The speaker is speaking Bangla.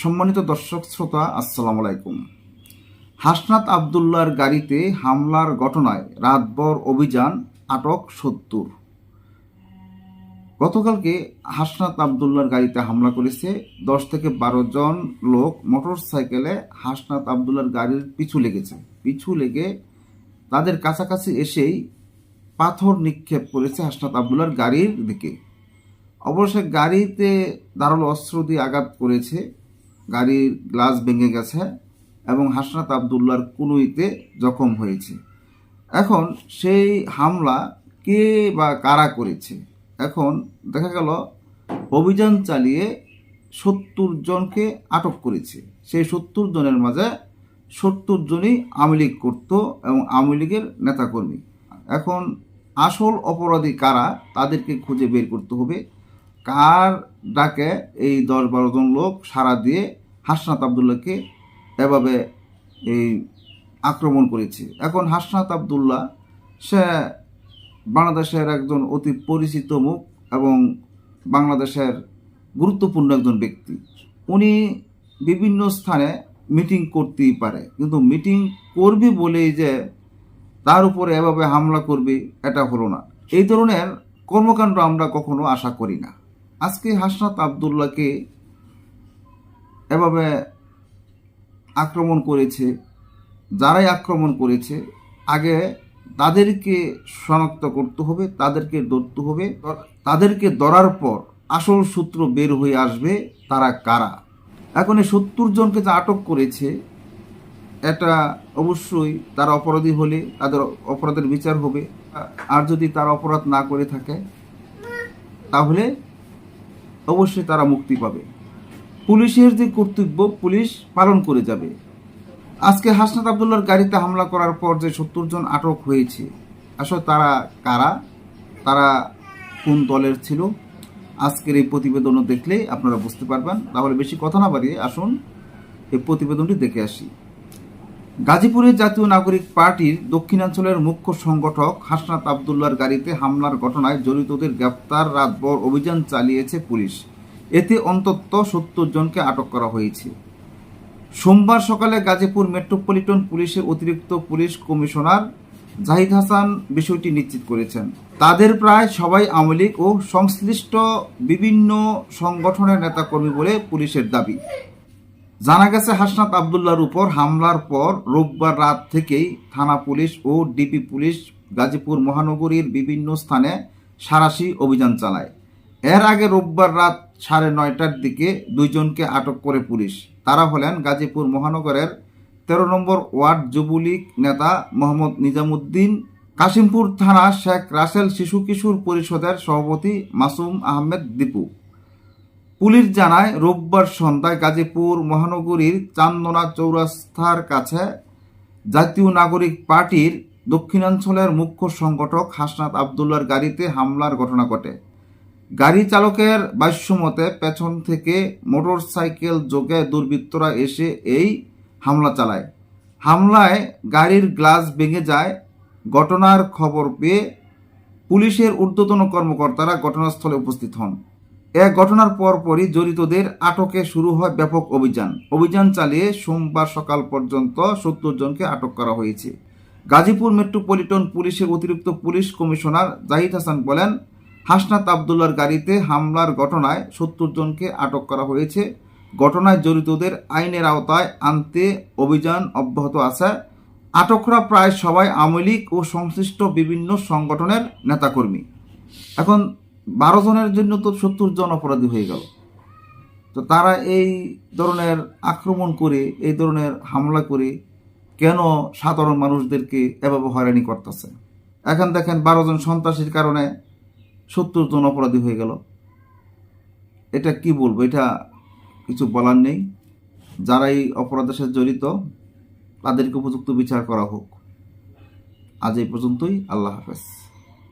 সম্মানিত দর্শক শ্রোতা, আসসালামু আলাইকুম। হাসনাত আবদুল্লার গাড়িতে হামলার ঘটনায় রাতভর অভিযান আটক সত্তর। গতকালকে হাসনাত আবদুল্লার গাড়িতে হামলা করেছে দশ থেকে বারো জন লোক মোটর সাইকেলে হাসনাত আবদুল্লার গাড়ির পিছু লেগেছে। পিছু লেগে তাদের কাছাকাছি এসেই পাথর নিক্ষেপ করেছে হাসনাত আবদুল্লার গাড়ির দিকে। অবশ্যই গাড়িতে ধারালো অস্ত্র দিয়ে আঘাত করেছে গাড়ির গ্লাস ভেঙে গেছে এবং হাসনাত আবদুল্লার কুনুইতে জখম হয়েছে। এখন সেই হামলা কে বা কারা করেছে? এখন দেখা গেল, অভিযান চালিয়ে সত্তর জনকে আটক করেছে। সেই সত্তর জনের মাঝে সত্তর জনই আওয়ামী লীগ করত এবং আওয়ামী লীগের নেতাকর্মী। এখন আসল অপরাধী কারা, তাদেরকে খুঁজে বের করতে হবে। কার ডাকে এই দশ বারো জন লোক সারা দিয়ে হাসনাত আবদুল্লাহকে এভাবে এই আক্রমণ করেছে। এখন হাসনাত আবদুল্লাহ, সে বাংলাদেশের একজন অতি পরিচিত মুখ এবং বাংলাদেশের গুরুত্বপূর্ণ একজন ব্যক্তি। উনি বিভিন্ন স্থানে মিটিং করতেই পারে, কিন্তু মিটিং করবে বলেই যে তার উপরে এভাবে হামলা করবে, এটা হলো না। এই ধরনের কর্মকাণ্ড আমরা কখনো আশা করি না। আজকে হাসনাত আবদুল্লাহকে এভাবে আক্রমণ করেছে, যারাই আক্রমণ করেছে, আগে তাদেরকে শনাক্ত করতে হবে, তাদেরকে ধরতে হবে, তাদেরকে ধরার পর আসল সূত্র বের হয়ে আসবে তারা কারা? এখন এই সত্তর জনকে যে আটক করেছে, এটা অবশ্যই তারা অপরাধী হলে তাদের অপরাধের বিচার হবে। আর যদি তারা অপরাধ না করে থাকে, তাহলে অবশ্যই তারা মুক্তি পাবে। পুলিশের যে কর্তব্য, পুলিশ পালন করে যাবে। আজকে হাসনাত আবদুল্লার গাড়িতে হামলা করার পর যে সত্তর জন আটক হয়েছে, আসলে তারা কারা? তারা কোন দলের ছিল? আজকের এই প্রতিবেদনও দেখলেই আপনারা বুঝতে পারবেন। তাহলে বেশি কথা না বাড়িয়ে আসুন, এই প্রতিবেদনটি দেখে আসি। গাজীপুরের জাতীয় নাগরিক পার্টির দক্ষিণাঞ্চলের মুখ্য সংগঠক হাসনাত আবদুল্লার গাড়িতে হামলার ঘটনায় জড়িতদের গ্রেপ্তার, রাতভর অভিযান চালিয়েছে পুলিশ। এতে অন্তত সত্তর জনকে আটক করা হয়েছে। সোমবার সকালে গাজীপুর মেট্রোপলিটন পুলিশের অতিরিক্ত পুলিশ কমিশনার জাহিদ হাসান বিষয়টি নিশ্চিত করেছেন। তাদের প্রায় সবাই আওয়ামী ও সংশ্লিষ্ট বিভিন্ন সংগঠনের নেতাকর্মী বলে পুলিশের দাবি। জানা গেছে হাসনাত আবদুল্লার উপর হামলার পর রোববার রাত থেকেই থানা পুলিশ ও ডিপি পুলিশ গাজীপুর মহানগরীর বিভিন্ন স্থানে সারাশি অভিযান চালায়। এর আগে রোববার রাত সাড়ে নয়টার দিকে দুইজনকে আটক করে পুলিশ। তারা হলেন গাজীপুর মহানগরের তেরো নম্বর ওয়ার্ড যুবলীগ নেতা মোহাম্মদ নিজামুদ্দিন, কাশিমপুর থানা শেখ রাসেল শিশু কিশোর পরিষদের সভাপতি মাসুম আহমেদ দীপু। পুলিশ জানায়, রোববার সন্ধ্যায় গাজীপুর মহানগরীর চান্দনা চৌরাস্তার কাছে জাতীয় নাগরিক পার্টির দক্ষিণাঞ্চলের মুখ্য সংগঠক হাসনাত আবদুল্লার গাড়িতে হামলার ঘটনা ঘটে। গাড়ি চালকের ভাষ্যমতে পেছন থেকে মোটর সাইকেল যোগে দুর্বৃত্তরা এসে এই হামলা চালায়। হামলায় গাড়ির গ্লাস ভেঙে যায়। ঘটনার খবর পেয়ে পুলিশের ঊর্ধ্বতন কর্মকর্তারা ঘটনাস্থলে উপস্থিত হন। এ ঘটনার পরপরই জড়িতদের আটকে শুরু হয় ব্যাপক অভিযান। অভিযান চালিয়ে সোমবার সকাল পর্যন্ত সত্তর জনকে আটক করা হয়েছে। গাজীপুর মেট্রোপলিটন পুলিশের অতিরিক্ত পুলিশ কমিশনার জাহিদ হাসান বলেন, হাসনাত আবদুল্লার গাড়িতে হামলার ঘটনায় সত্তর জনকে আটক করা হয়েছে। ঘটনায় জড়িতদের আইনের আওতায় আনতে অভিযান অব্যাহত আছে। আটকরা প্রায় সবাই আওয়ামী ও সংশ্লিষ্ট বিভিন্ন সংগঠনের নেতাকর্মী। এখন বারো জনের জন্য তো সত্তর জন অপরাধী হয়ে গেল। তো তারা এই ধরনের আক্রমণ করে, এই ধরনের হামলা করে কেন সাধারণ মানুষদেরকে এভাবে হয়রানি করতেছে? এখন দেখেন বারো জন সন্ত্রাসীর কারণে সত্তর জন অপরাধী হয়ে গেল। এটা কি বলব? এটা কিছু বলার নেই। যারা এই অপরাধের সাথে জড়িত, তাদেরকে উপযুক্ত বিচার করা হোক। আজ এই পর্যন্তই। আল্লাহ হাফেজ।